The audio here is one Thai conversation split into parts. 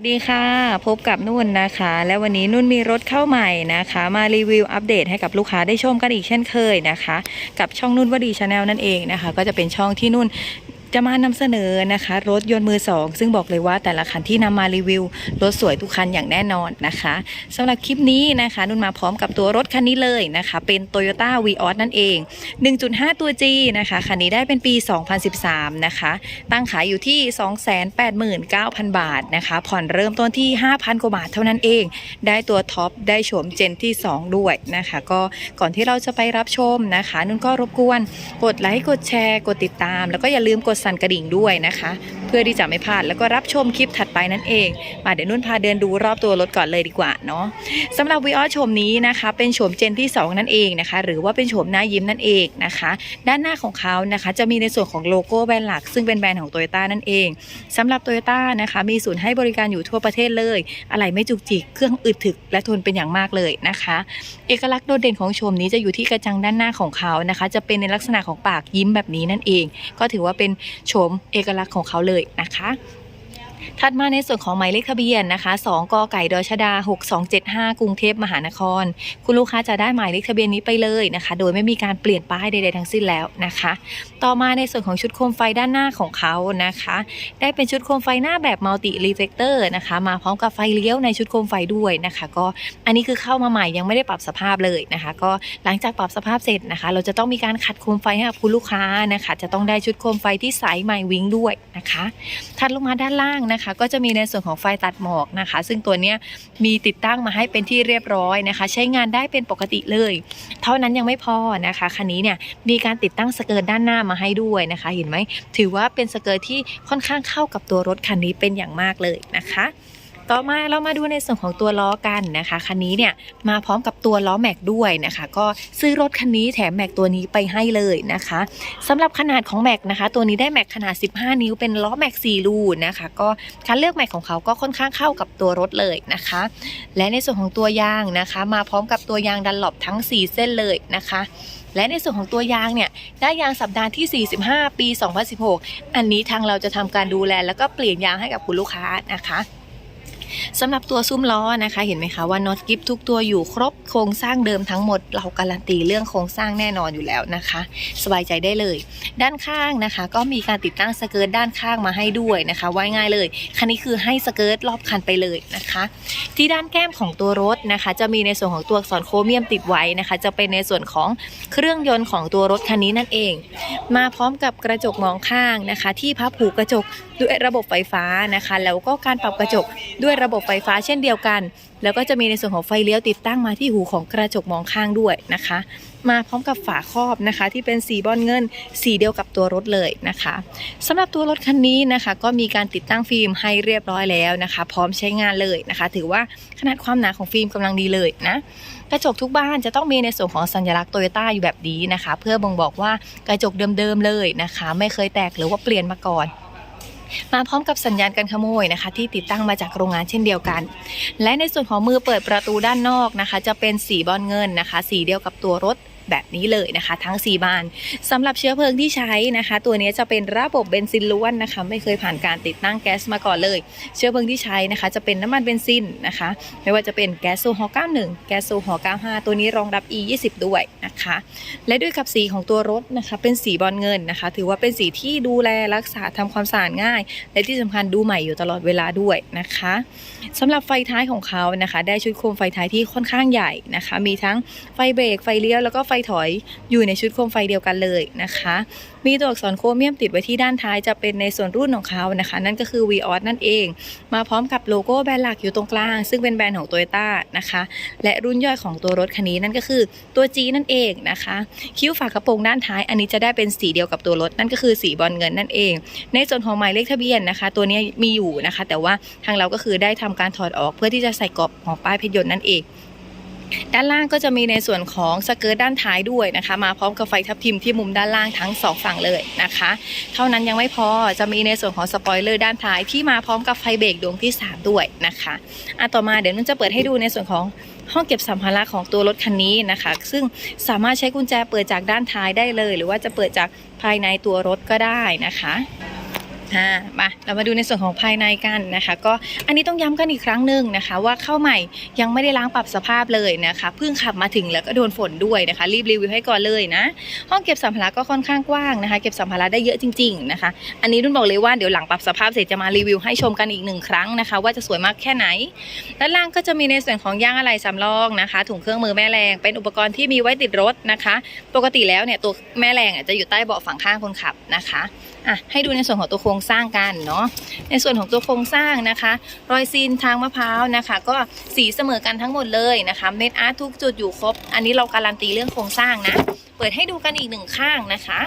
สวัสดีค่ะ พบกับนุ่นนะคะ และวันนี้นุ่นมีรถเข้าใหม่นะคะ มารีวิวอัปเดตให้กับลูกค้าได้ชมกันอีกเช่นเคยนะคะ กับช่องนุ่นวดีชาแนลนั่นเองนะคะ ก็จะเป็นช่องที่นุ่น จะมานำเสนอนะคะ รถยนต์มือสองซึ่งบอกเลยว่าแต่ละคันที่นำมารีวิว รถสวยทุกคันอย่างแน่นอนนะคะสำหรับคลิปนี้นะคะ นุ่นมาพร้อมกับตัวรถคันนี้เลยนะคะ เป็น Toyota v ีออนั่นเอง 1.5 ตัว G นะคะคันนี้ได้เป็นปี 2013 นะคะ ตั้งขายอยู่ที่ 289,000 บาทนะคะ ผ่อนเริ่มต้นที่ 5,000 กว่าบาทเท่านั้นเอง ได้ตัวท็อปได้โฉมเจนที่ 2 ด้วยนะคะ ก็ก่อนที่เราจะไปรับชมนะคะ นุ่นก็รบกวนกดไลค์กดแชร์ กดติดตาม แล้วก็อย่าลืมกดสั่นกระดิ่งด้วยนะคะ เพื่อที่จะไม่พลาดแล้วก็รับชมคลิปถัดไปนั่นเอง มาเดี๋ยวนุ่นพาเดินดูรอบตัวรถก่อนเลยดีกว่าเนาะสำหรับวีออโฉมนี้นะคะ เป็นโฉมเจนที่ 2 นั่นเองนะคะ หรือว่าเป็นโฉมหน้ายิ้มนั่นเองนะคะ ด้านหน้าของเขานะคะจะมีในส่วนของโลโก้แบรนด์หลัก ซึ่งเป็นแบรนด์ของโตโยต้านั่นเองสำหรับโตโยต้านะคะมีศูนย์ให้บริการอยู่ทั่วประเทศเลย อะไรไม่จุกจิกเครื่องอึดถึก และทนเป็นอย่างมากเลยนะคะ เอกลักษณ์โดดเด่นของโฉมนี้จะอยู่ที่กระจังด้านหน้าของเขานะคะ จะเป็นในลักษณะของปากยิ้มแบบนี้นั่นเอง ก็ถือว่าเป็นโฉมเอกลักษณ์ของเขาเลยนะคะ ถัดมาในส่วนของหมายเลขทะเบียนนะคะ 2กไก่ดอชดา 6275 กรุงเทพมหานคร คุณลูกค้าจะได้หมายเลขทะเบียนนี้ไปเลยนะคะ โดยไม่มีการเปลี่ยนป้ายใดๆทั้งสิ้นแล้วนะคะ ต่อมาในส่วนของชุดโคมไฟด้านหน้าของเขานะคะ ได้เป็นชุดโคมไฟหน้าแบบมัลติรีเฟกเตอร์นะคะ มาพร้อมกับไฟเลี้ยวในชุดโคมไฟด้วยนะคะ ก็อันนี้คือเข้ามาใหม่ยังไม่ได้ปรับสภาพเลยนะคะ ก็หลังจากปรับสภาพเสร็จนะคะ เราจะต้องมีการขัดโคมไฟให้กับคุณลูกค้านะคะ จะต้องได้ชุดโคมไฟที่ใสใหม่วิ้งด้วยนะคะ ถัดลงมาด้านล่างนะคะ ก็จะมีในส่วนของไฟตัดหมอกนะคะ ซึ่งตัวเนี้ยมีติดตั้งมาให้เป็นที่เรียบร้อยนะคะ ใช้งานได้เป็นปกติเลย เท่านั้นยังไม่พอนะคะคันนี้เนี่ยมีการติดตั้งสเกิร์ตด้านหน้ามาให้ด้วยนะคะ เห็นไหมถือว่าเป็นสเกิร์ตที่ค่อนข้างเข้ากับตัวรถคันนี้เป็นอย่างมากเลยนะคะ ต่อมาเรามาดูในส่วนของตัวล้อกันนะคะคันนี้เนี่ยมาพร้อมกับตัวล้อแม็กด้วยนะคะ ก็ซื้อรถคันนี้แถมแม็กตัวนี้ไปให้เลยนะคะสำหรับขนาดของแม็กนะคะ ตัวนี้ได้แม็กขนาด 15 นิ้วเป็นล้อแม็ก4รูนะคะ ก็การเลือกแม็กของเขาก็ค่อนข้างเข้ากับตัวรถเลยนะคะ และในส่วนของตัวยางนะคะ มาพร้อมกับตัวยางดันหลบทั้ง 4 เส้นเลยนะคะและในส่วนของตัวยางเนี่ยได้ยางสัปดาห์ที่ 45 ปี 2016 อันนี้ทางเราจะทำการดูแล แล้วก็เปลี่ยนยางให้กับคุณลูกค้านะคะ สำหรับตัวซุ้มล้อนะคะ เห็นไหมคะว่าน็อตกิฟทุกตัวอยู่ครบโครงสร้างเดิมทั้งหมด เราการันตีเรื่องโครงสร้างแน่นอนอยู่แล้วนะคะ สบายใจได้เลย ด้านข้างนะคะ ก็มีการติดตั้งสเกิร์ตด้านข้างมาให้ด้วยนะคะไว้ง่ายเลย คันนี้คือให้สเกิร์ตรอบคันไปเลยนะคะ ที่ด้านแก้มของตัวรถนะคะ จะมีในส่วนของตัวอักษรโครเมียมติดไว้นะคะ จะเป็นในส่วนของเครื่องยนต์ของตัวรถคันนี้นั่นเอง มาพร้อมกับกระจกมองข้างนะคะ ที่พับผูกกระจกด้วยระบบไฟฟ้านะคะ แล้วก็การปรับกระจกด้วยระบบไฟฟ้าเช่นเดียวกัน แล้วก็จะมีในส่วนของไฟเลี้ยวติดตั้งมาที่หูของกระจกมองข้างด้วยนะคะ มาพร้อมกับฝาครอบนะคะ ที่เป็นสีบอลเงิน สีเดียวกับตัวรถเลยนะคะสำหรับตัวรถคันนี้นะคะ ก็มีการติดตั้งฟิล์มให้เรียบร้อยแล้วนะคะ พร้อมใช้งานเลยนะคะ ถือว่าขนาดความหนาของฟิล์มกำลังดีเลยนะกระจกทุกบ้านจะต้องมีในส่วนของสัญลักษณ์โตโยต้าอยู่แบบนี้นะคะ เพื่อบ่งบอกว่ากระจกเดิมๆเลยนะคะ ไม่เคยแตกหรือว่าเปลี่ยนมาก่อน มาพร้อมกับสัญญาณการขโมยนะคะ ที่ติดตั้งมาจากโรงงานเช่นเดียวกัน และในส่วนของมือเปิดประตูด้านนอกนะคะ จะเป็นสีบอลเงินนะคะ สีเดียวกับตัวรถ แบบนี้เลยนะคะ ทั้ง 4 บานสำหรับเชื้อเพลิงที่ใช้นะคะ ตัวนี้จะเป็นระบบเบนซินล้วนนะคะ ไม่เคยผ่านการติดตั้งแก๊สมาก่อนเลย เชื้อเพลิงที่ใช้นะคะ จะเป็นน้ำมันเบนซินนะคะ ไม่ว่าจะเป็นแก๊สโซฮอล์91 แก๊สโซฮอล์95 ตัวนี้รองรับ E20 ด้วยนะคะ และด้วยกับสีของตัวรถนะคะ เป็นสีบอลเงินนะคะ ถือว่าเป็นสีที่ดูแลรักษาทำความสะอาดง่าย และที่สำคัญดูใหม่อยู่ตลอดเวลาด้วยนะคะสำหรับไฟท้ายของเขานะคะ ได้ชุดโคมไฟท้ายที่ค่อนข้างใหญ่นะคะ มีทั้งไฟเบรกไฟเลี้ยวแล้วก็ไฟถอยอยู่ในชุดโคมไฟเดียวกันเลยนะคะ มีตัวอักษรโครเมียมติดไว้ที่ด้านท้ายจะเป็นในส่วนรุ่นของเขานะคะ นั่นก็คือ v ีออนั่นเอง มาพร้อมกับโลโก้แบรนด์หลักอยู่ตรงกลาง ซึ่งเป็นแบรนด์ของ t o y ยต้านะคะ และรุ่นย่อยของตัวรถคันนี้นั่นก็คือตัว G นั่นเองนะคะ คิ้วฝากระโปรงด้านท้าย อันนี้จะได้เป็นสีเดียวกับตัวรถนั่นก็คือสีบอลเงินนั่นเอง ในส่วนของหมายเลขทะเบียนนะคะ ตัวนี้มีอยู่นะคะ แต่ว่าทางเราก็คือได้ทำการถอดออกเพื่อที่จะใส่กรอบของป้ายเพชรยนต์นั่นเอง ด้านล่างก็จะมีในส่วนของสเกิร์ตด้านท้ายด้วยนะคะ มาพร้อมกับไฟทับทิมที่มุมด้านล่างทั้งสองฝั่งเลยนะคะ เท่านั้นยังไม่พอจะมีในส่วนของสปอยเลอร์ด้านท้ายที่มาพร้อมกับไฟเบรกดวงที่ 3 ด้วยนะคะอะต่อมาเดี๋ยวนุ่นจะเปิดให้ดูในส่วนของห้องเก็บสัมภาระของตัวรถคันนี้นะคะ ซึ่งสามารถใช้กุญแจเปิดจากด้านท้ายได้เลย หรือว่าจะเปิดจากภายในตัวรถก็ได้นะคะ อ่ามาเรามาดูในส่วนของภายในกันนะคะ ก็อันนี้ต้องย้ำกันอีกครั้งหนึ่งนะคะ ว่าเข้าใหม่ยังไม่ได้ล้างปรับสภาพเลยนะคะเพิ่งขับมาถึงแล้วก็โดนฝนด้วยนะคะ รีบรีวิวให้ก่อนเลยนะ ห้องเก็บสัมภาระก็ค่อนข้างกว้างนะคะ เก็บสัมภาระได้เยอะจริง ๆนะคะ อันนี้นุ่นบอกเลยว่าเดี๋ยวหลังปรับสภาพเสร็จจะมารีวิวให้ชมกันอีกหนึ่งครั้งนะคะ ว่าจะสวยมากแค่ไหนด้านล่างก็จะมีในส่วนของย่างอะไหล่สำรองนะคะถุงเครื่องมือแม่แรงเป็นอุปกรณ์ที่มีไว้ติดรถนะคะ ปกติแล้วเนี่ยตัวแม่แรงจะอยู่ใต้เบาะฝั่งข้างคนขับนะคะอะให้ดูในส่วนของตัวโครงสร้างกันเนาะในส่วนของตัวโครงสร้างนะคะ รอยซีนทางมะพร้าวนะคะ ก็สีเสมอกันทั้งหมดเลยนะคะเม็ดอาร์ตทุกจุดอยู่ครบ อันนี้เราการันตีเรื่องโครงสร้างนะ เปิดให้ดูกันอีกหนึ่งข้างนะคะ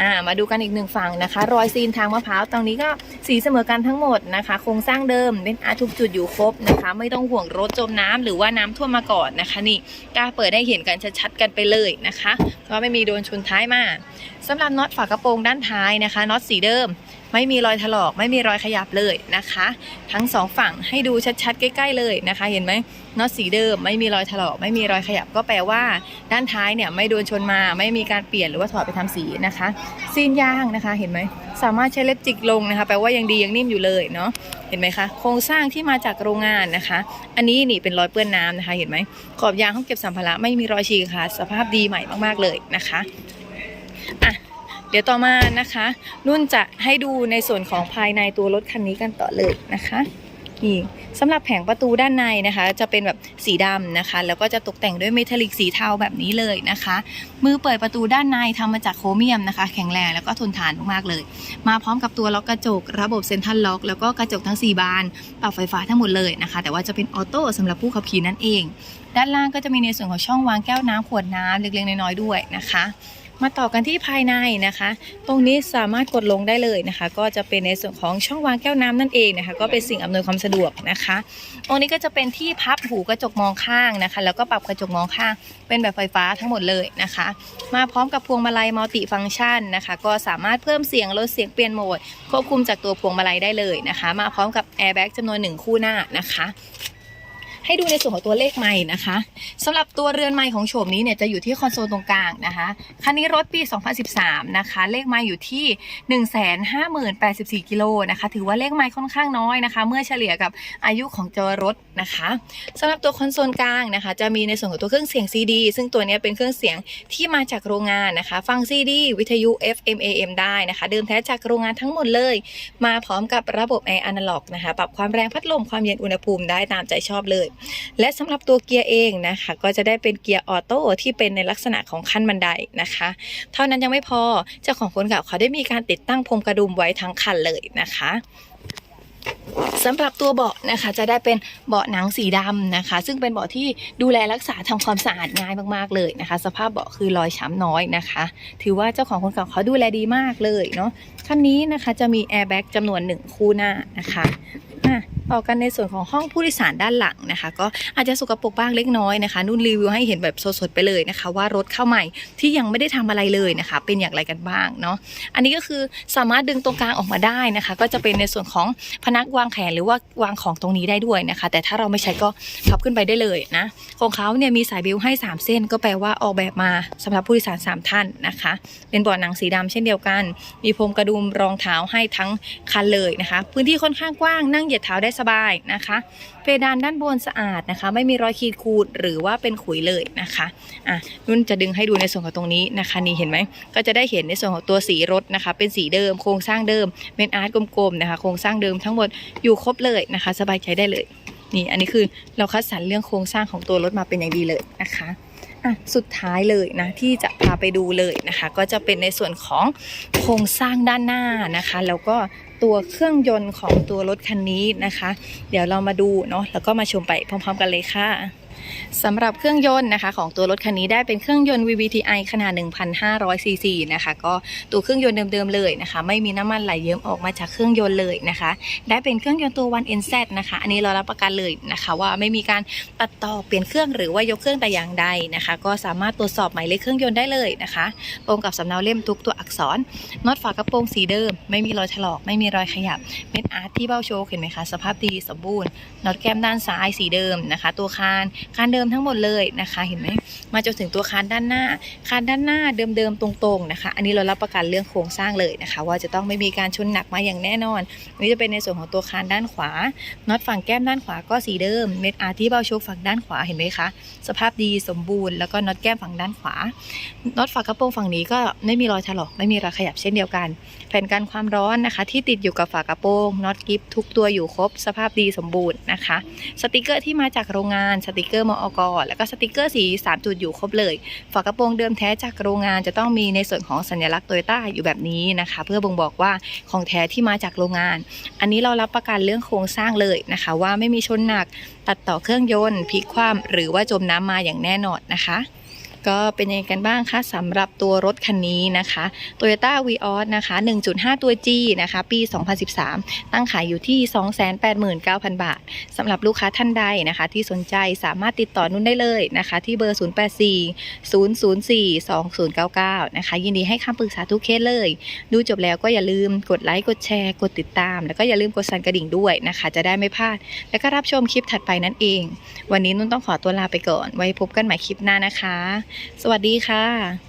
อ่ามาดูกันอีกหนึ่งฝั่งนะคะ รอยซีนทางมะพร้าวตรงนี้ก็สีเสมอกันทั้งหมดนะคะ โครงสร้างเดิมเป็นอาร์ทุกจุดอยู่ครบนะคะ ไม่ต้องห่วงรถจมน้ำหรือว่าน้ำท่วมมาก่อนนะคะ นี่กล้าเปิดให้เห็นกันชัดๆกันไปเลยนะคะเพราะไม่มีโดนชนท้ายมาสำหรับน็อตฝากระโปรงด้านท้ายนะคะน็อตสีเดิม ไม่มีรอยถลอกไม่มีรอยขยับเลยนะคะ ทั้งสองฝั่งให้ดูชัดๆ ใกล้ ๆ เลยนะคะ เห็นไหมน็อตสีเดิม ไม่มีรอยถลอก ไม่มีรอยขยับก็แปลว่า ด้านท้ายเนี่ยไม่โดนชนมาไม่มีการเปลี่ยนหรือว่าถอดไปทำสีนะคะ ซีนยางนะคะเห็นไหมสามารถใช้เล็บจิกลงนะคะ แปลว่ายังดียังนิ่มอยู่เลยเนาะเห็นไหมคะโครงสร้างที่มาจากโรงงานนะคะ อันนี้นี่เป็นรอยเปื้อนน้ำนะคะ เห็นไหมขอบยางห้องเก็บสัมภาระไม่มีรอยฉีกค่ะสภาพดีใหม่มากๆเลยนะคะ เดี๋ยวต่อมานะคะ นุ่นจะให้ดูในส่วนของภายในตัวรถคันนี้กันต่อเลยนะคะนี่สำหรับแผงประตูด้านในนะคะ จะเป็นแบบสีดำนะคะ แล้วก็จะตกแต่งด้วยเมทัลลิกสีเทาแบบนี้เลยนะคะ มือเปิดประตูด้านในทำมาจากโครเมียมนะคะ แข็งแรงแล้วก็ทนทานมากๆเลย มาพร้อมกับตัวล็อกกระจก ระบบเซ็นทรัลล็อกแล้วก็กระจกทั้ง 4 บานปรับไฟฟ้าทั้งหมดเลยนะคะ แต่ว่าจะเป็นออโต้สำหรับผู้ขับขี่นั่นเอง ด้านล่างก็จะมีในส่วนของช่องวางแก้วน้ำขวดน้ำเล็กๆน้อยๆด้วยนะคะ มาต่อกันที่ภายในนะคะ ตรงนี้สามารถกดลงได้เลยนะคะ ก็จะเป็นในส่วนของช่องวางแก้วน้ำนั่นเองนะคะ ก็เป็นสิ่งอำนวยความสะดวกนะคะ ตรงนี้ก็จะเป็นที่พับหูกระจกมองข้างนะคะ แล้วก็ปรับกระจกมองข้าง เป็นแบบไฟฟ้าทั้งหมดเลยนะคะ มาพร้อมกับพวงมาลัยมัลติฟังก์ชันนะคะ ก็สามารถเพิ่มเสียงลดเสียงเปลี่ยนโหมดควบคุมจากตัวพวงมาลัยได้เลยนะคะ มาพร้อมกับแอร์แบ็กจำนวนหนึ่งคู่หน้านะคะ ให้ดูในส่วนของตัวเลขไม่นะคะสำหรับตัวเรือนไม้ของโฉมนี้เนี่ยจะอยู่ที่คอนโซลตรงกลางนะคะคันนี้รถปี 2013 นะคะ เลขไม้อยู่ที่ 150,084 กิโลนะคะ ถือว่าเลขไม้ค่อนข้างน้อยนะคะ เมื่อเฉลี่ยกับอายุของตัวรถนะคะสำหรับตัวคอนโซลกลางนะคะ จะมีในส่วนของตัวเครื่องเสียง CD ซึ่งตัวนี้เป็นเครื่องเสียงที่มาจากโรงงานนะคะ ฟัง CD วิทยุ FM AM ได้นะคะ เดิมแท้จากโรงงานทั้งหมดเลย มาพร้อมกับระบบแอร์อนาล็อกนะคะ ปรับความแรงพัดลมความเย็นอุณหภูมิได้ตามใจชอบเลยและสำหรับตัวเกียร์เองนะคะ ก็จะได้เป็นเกียร์ออโต้ที่เป็นในลักษณะของขั้นบันไดนะคะ เท่านั้นยังไม่พอเจ้าของคนขับเขาได้มีการติดตั้งพรมกระดุมไว้ทั้งคันเลยนะคะสำหรับตัวเบาะนะคะจะได้เป็นเบาะหนังสีดำนะคะ ซึ่งเป็นเบาะที่ดูแลรักษาทำความสะอาดง่ายมากๆเลยนะคะ สภาพเบาะคือรอยช้ำน้อยนะคะ ถือว่าเจ้าของคนขับเขาดูแลดีมากเลยเนาะคันนี้นะคะจะมีแอร์แบ็กจำนวนหนึ่งคู่หน้านะคะอะต่อกันในส่วนของห้องผู้โดยสารด้านหลังนะคะ ก็อาจจะสกปรกบ้างเล็กน้อยนะคะ นุ่นรีวิวให้เห็นแบบสดๆไปเลยนะคะ ว่ารถเข้าใหม่ที่ยังไม่ได้ทำอะไรเลยนะคะ เป็นอย่างไรกันบ้างเนาะอันนี้ก็คือสามารถดึงตรงกลางออกมาได้นะคะ ก็จะเป็นในส่วนของพนักวางแขนหรือว่าวางของตรงนี้ได้ด้วยนะคะ แต่ถ้าเราไม่ใช้ก็พับขึ้นไปได้เลยนะของเขาเนี่ยมีสายบิวให้ 3 เส้น ก็แปลว่าออกแบบมาสำหรับผู้โดยสาร 3 ท่านนะคะ เป็นเบาะหนังสีดำเช่นเดียวกัน มีพรมกระดุมรองเท้าให้ทั้งคันเลยนะคะ พื้นที่ค่อนข้างกว้างนั่งเหยียดเท้าได้สบายนะคะ เพดานด้านบนสะอาดนะคะ ไม่มีรอยขีดข่ดหรือว่าเป็นขุยเลยนะคะอะนุ่นจะดึงให้ดูในส่วนของตรงนี้นะคะ นี่เห็นไหมก็จะได้เห็นในส่วนของตัวสีรถนะคะ เป็นสีเดิมโครงสร้างเดิมเป็นอาร์ตกลมๆนะคะ โครงสร้างเดิมทั้งหมดอยู่ครบเลยนะคะ สบายใจได้เลยนี่อันนี้คือเราคัดสรรเรื่องโครงสร้างของตัวรถมาเป็นอย่างดีเลยนะคะอะสุดท้ายเลยนะที่จะพาไปดูเลยนะคะ ก็จะเป็นในส่วนของโครงสร้างด้านหน้านะคะ แล้วก็ ตัวเครื่องยนต์ของตัวรถคันนี้นะคะ เดี๋ยวเรามาดูเนาะแล้วก็มาชมไปพร้อม ๆ กันเลยค่ะ สำหรับเครื่องยนต์นะคะของตัวรถคันนี้ได้เป็นเครื่องยนต์ VVTi ขนาด 1,500 ซีซีนะคะก็ตัวเครื่องยนต์เดิมๆเลยนะคะ ไม่มีน้ำมันไหลเยิ้มออกมาจากเครื่องยนต์เลยนะคะ ได้เป็นเครื่องยนต์ตัว 1NZ นะคะ อันนี้เรารับประกันเลยนะคะ ว่าไม่มีการตัดต่อเปลี่ยนเครื่องหรือว่ายกเครื่องแต่อย่างใดนะคะ ก็สามารถตรวจสอบหมายเลขเครื่องยนต์ได้เลยนะคะตรงกับสำเนาเล่มทุกตัวอักษรน็อตฝากระโปรงสีเดิม ไม่มีรอยถลอก ไม่มีรอยขยับเม็ดอาร์ตที่เบ้าโชว์เห็นไหมคะสภาพดีสมบูรณ์น็อตแก้มด้านซ้ายสีเดิมนะคะ ตัวคานคานเดิมทั้งหมดเลยนะคะเห็นไหมมาจนถึงตัวคานด้านหน้า คานด้านหน้าเดิมๆตรงๆนะคะ อันนี้เรารับประกันเรื่องโครงสร้างเลยนะคะ ว่าจะต้องไม่มีการชนหนักมาอย่างแน่นอนนนี้จะเป็นในส่วนของตัวคานด้านขวาน็อตฝั่งแก้มด้านขวาก็สีเดิมเม็ดอาร์ที่เบ้าโชคฝั่งด้านขวาเห็นไหมคะสภาพดีสมบูรณ์แล้วก็น็อตแก้มฝั่งด้านขวาน็อตฝากระโปรงฝั่งนี้ก็ไม่มีรอยถลอกไม่มีรอยขยับเช่นเดียวกัน แผ่นกันความร้อนนะคะ ที่ติดอยู่กับฝากระโปรงน็อตกิฟทุกตัวอยู่ครบ สภาพดีสมบูรณ์นะคะ สติกเกอร์ที่มาจากโรงงานสติกเกอร์มอกแล้วก็สติกเกอร์สี 3 จุดอยู่ครบเลย ฝากระโปรงเดิมแท้จากโรงงานจะต้องมีในส่วนของสัญลักษณ์โตโยต้าอยู่แบบนี้นะคะ เพื่อบ่งบอกว่าของแท้ที่มาจากโรงงาน อันนี้เรารับประกันเรื่องโครงสร้างเลยนะคะ ว่าไม่มีชนหนักตัดต่อเครื่องยนต์พลิกคว่ำหรือว่าจมน้ำมาอย่างแน่นอนนะคะ ก็เป็นยังไงกันบ้างคะสำหรับตัวรถคันนี้นะคะ Toyota v ีออสนะคะ 1.5 ตัว G นะคะ ปี 2013 ตั้งขายอยู่ที่ 289,000 บาทสำหรับลูกค้าท่านใดนะคะ ที่สนใจสามารถติดต่อนุ่นได้เลยนะคะ ที่เบอร์ 084 004 2099 นะคะ ยินดีให้คำปรึกษาทุกเคสเลย ดูจบแล้วก็อย่าลืมกดไลค์กดแชร์กดติดตาม แล้วก็อย่าลืมกดสั่นกระดิ่งด้วยนะคะ จะได้ไม่พลาด แล้วก็รับชมคลิปถัดไปนั่นเอง วันนี้นุ่นต้องขอตัวลาไปก่อน ไว้พบกันใหม่คลิปหน้านะคะสวัสดีค่ะ